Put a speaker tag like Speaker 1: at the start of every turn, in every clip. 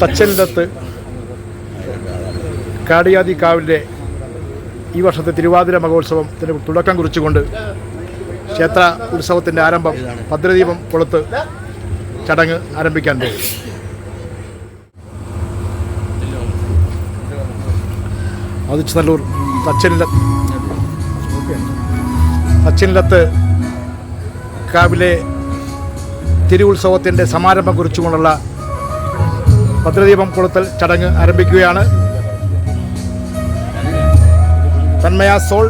Speaker 1: തച്ചലിനത്ത് കാടിയാതി കാവിലെ ഈ വർഷത്തെ തിരുവാതിര മഹോത്സവത്തിന് തുടക്കം കുറിച്ചുകൊണ്ട് ക്ഷേത്ര ഉത്സവത്തിന്റെ ആരംഭം ഭദ്രദീപം കൊളുത്ത് ചടങ്ങ് ആരംഭിക്കാൻ പോകും അതിച്ചനല്ലൂർ തച്ചനില തച്ചനിലത്ത് കാവിലെ തിരുവുത്സവത്തിന്റെ സമാരംഭം കുറിച്ചുകൊണ്ടുള്ള ഭദ്രദീപം കൊളുത്തൽ ചടങ്ങ് ആരംഭിക്കുകയാണ്. തന്മയ സോൾ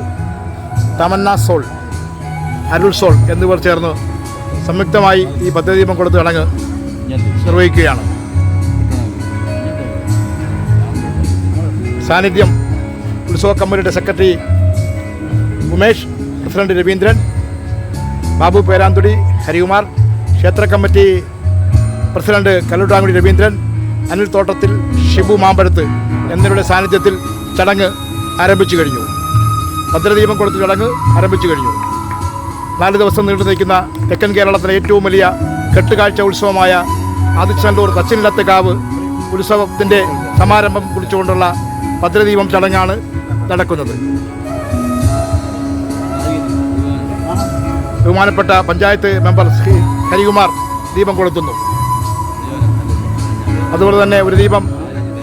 Speaker 1: തമന്ന സോൾ അരുൾ സോൾ എന്നിവർ ചേർന്ന് സംയുക്തമായി ഈ ഭദ്രദീപം കൊടുത്ത് ചടങ്ങ് നിർവഹിക്കുകയാണ്. സാന്നിധ്യം ഉത്സവ കമ്മിറ്റിയുടെ സെക്രട്ടറി ഉമേഷ് പ്രസിഡന്റ് രവീന്ദ്രൻ ബാബു പേരാന്തുടി ഹരികുമാർ ക്ഷേത്ര കമ്മിറ്റി പ്രസിഡന്റ് കല്ലുടാങ്കുടി രവീന്ദ്രൻ അനിൽ തോട്ടത്തിൽ ഷിബു മാമ്പഴത്ത് എന്നിവരുടെ സാന്നിധ്യത്തിൽ ചടങ്ങ് ആരംഭിച്ചു കഴിഞ്ഞു. ഭദ്രദീപം കൊടുത്ത ചടങ്ങ് ആരംഭിച്ചു കഴിഞ്ഞു. നാല് ദിവസം നീണ്ടു നിൽക്കുന്ന തെക്കൻ കേരളത്തിലെ ഏറ്റവും വലിയ കെട്ടുകാഴ്ച ഉത്സവമായ ആദിച്ചനല്ലൂർ തച്ചിനിലത്തെ കാവ് ഉത്സവത്തിന്റെ സമാരംഭം കുറിച്ചുകൊണ്ടുള്ള ഭദ്രദീപം ചടങ്ങാണ് നടക്കുന്നത്. ബഹുമാനപ്പെട്ട പഞ്ചായത്ത് മെമ്പർ ശ്രീ ഹരികുമാർ ദീപം കൊളുത്തുന്നു. അതുപോലെ തന്നെ ഒരു ദീപം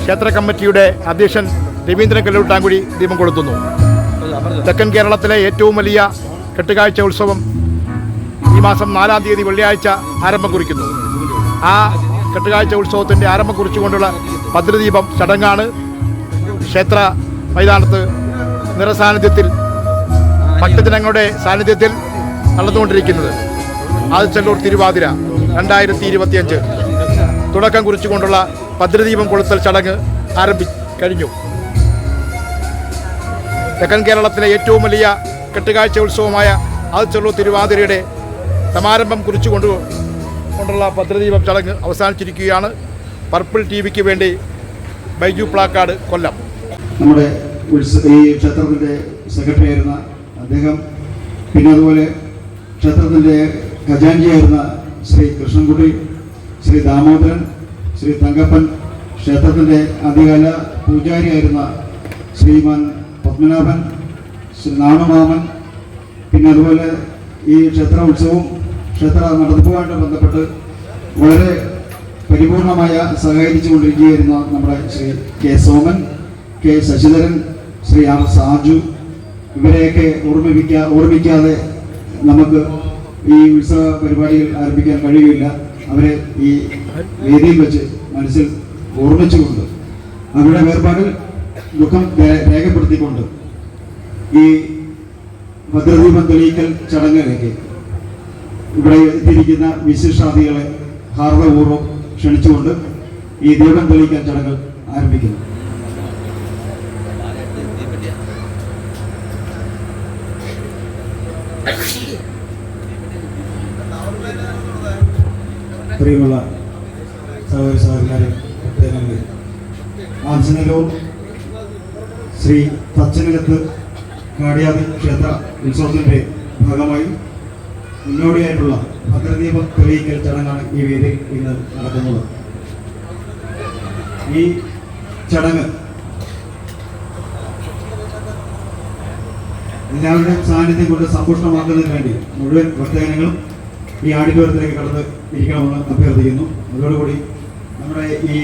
Speaker 1: ക്ഷേത്ര കമ്മിറ്റിയുടെ അധ്യക്ഷൻ രവീന്ദ്രൻ കല്ലൂട്ടാങ്കുടി ദീപം കൊളുത്തുന്നു. തെക്കൻ കേരളത്തിലെ ഏറ്റവും വലിയ കെട്ടുകാഴ്ച ഉത്സവം ഈ മാസം നാലാം തീയതി വെള്ളിയാഴ്ച ആരംഭം കുറിക്കുന്നു. ആ കെട്ടുകാഴ്ച ഉത്സവത്തിന്റെ ആരംഭം കുറിച്ചുകൊണ്ടുള്ള ഭദ്രദീപം ചടങ്ങാണ് ക്ഷേത്ര മൈതാനത്ത് നിറസാന്നിധ്യത്തിൽ ഭക്തജനങ്ങളുടെ സാന്നിധ്യത്തിൽ നടന്നുകൊണ്ടിരിക്കുന്നത്. ആദിച്ചല്ലൂർ തിരുവാതിര രണ്ടായിരത്തി ഇരുപത്തിയഞ്ച്. തുടക്കം കുറിച്ചുകൊണ്ടുള്ള ഭദ്രദീപം കൊളുത്തൽ ചടങ്ങ് ആരംഭി കഴിഞ്ഞു. തെക്കൻ കേരളത്തിലെ ഏറ്റവും വലിയ കെട്ടുകാഴ്ച ഉത്സവമായ ആദിച്ചുള്ളൂ തിരുവാതിരയുടെ സമാരംഭം കുറിച്ചുകൊണ്ട് കൊണ്ടുള്ള ഭദ്രദീപം ചടങ്ങ് അവസാനിച്ചിരിക്കുകയാണ്. പർപ്പിൾ ടി വിക്ക് വേണ്ടി ബൈജു പ്ലാക്കാട് കൊല്ലം.
Speaker 2: നമ്മുടെ ഈ ക്ഷേത്രത്തിന്റെ സെക്രട്ടറി ആയിരുന്ന അദ്ദേഹം പിന്നെ അതുപോലെ ക്ഷേത്രത്തിന്റെ ഖജാൻജിയായിരുന്ന ശ്രീ കൃഷ്ണൻകുട്ടി ശ്രീ ദാമോദരൻ ശ്രീ തങ്കപ്പൻ ക്ഷേത്രത്തിന്റെ ആദ്യകാല പൂജാരിയായിരുന്ന ശ്രീമാൻ പത്മനാഭൻ ശ്രീ നാണുമാമൻ പിന്നെ അതുപോലെ ഈ ക്ഷേത്ര ഉത്സവവും ക്ഷേത്ര നടത്തിപ്പുമായിട്ട് ബന്ധപ്പെട്ട് വളരെ പരിപൂർണമായ സഹകരിച്ചു കൊണ്ടിരിക്കുകയായിരുന്ന നമ്മുടെ Shri K Soman K Sasidharan Shri R Saju. ഇവരെയൊക്കെ ഓർമ്മിപ്പിക്കാ ഓർമ്മിക്കാതെ നമുക്ക് ഈ ഉത്സവ പരിപാടികൾ ആരംഭിക്കാൻ കഴിയില്ല അവരെ ഈ വേദിയിൽ വെച്ച് മനസ്സിൽ ഓർമ്മിച്ചുകൊണ്ട് അവരുടെ വേർപാടിൽ ദുഃഖം രേഖപ്പെടുത്തിക്കൊണ്ട് ഈ ഭദ്രദീപം തെളിയിക്കൽ ചടങ്ങിലേക്ക് ഇവിടെ എത്തിയിരിക്കുന്ന വിശിഷ്ടാതികളെ ഹാർദപൂർവം ക്ഷണിച്ചുകൊണ്ട് ഈ ദീപം തെളിയിക്കൽ ചടങ്ങ് ആരംഭിക്കുന്നു. പ്രിയമുള്ള സഹോദര സഹോദരന്മാരെ പ്രത്യേകം ആഞ്ചനല്ലൂർ ശ്രീ തച്ചനകത്ത് കാടിയാതി ക്ഷേത്ര ഉത്സവത്തിന്റെ ഭാഗമായി മുന്നോടിയായിട്ടുള്ള ഭദ്രദീപം തെളിയിക്കൽ ചടങ്ങാണ് ഈ വേദിയിൽ ഇന്ന് നടക്കുന്നത്. ഈ ചടങ്ങ് എല്ലാവരുടെയും സാന്നിധ്യം കൊണ്ട് സമ്പുഷ്ടമാക്കുന്നതിന് വേണ്ടി മുഴുവൻ ഭക്തജനങ്ങളും ഈ ആഡിറ്റോറിയത്തിലേക്ക് കടന്ന് ഇരിക്കണമെന്ന് അഭ്യർത്ഥിക്കുന്നു. അതോടുകൂടി നമ്മുടെ ഈ